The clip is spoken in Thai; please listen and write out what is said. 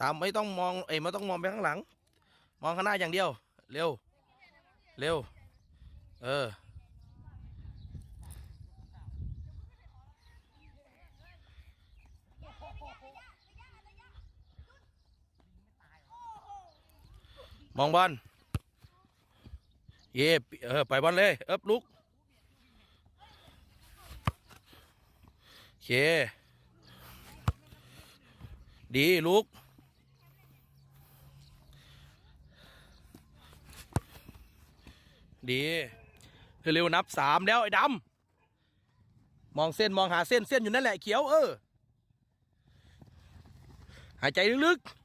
ตามไม่ต้องมองเอ้ยไม่ต้องมองไปข้างหลัง มองข้างหน้าอย่างเดียว เร็ว เร็ว เออ มองบอล เย่เออไปบอลเลยเอิบลุกโอเค ดีลุก ดีเร็วๆนับสามแล้วไอ้ดำมองเส้นมองหาเส้นเส้นอยู่นั่นแหละเขียวเออ หายใจลึกๆ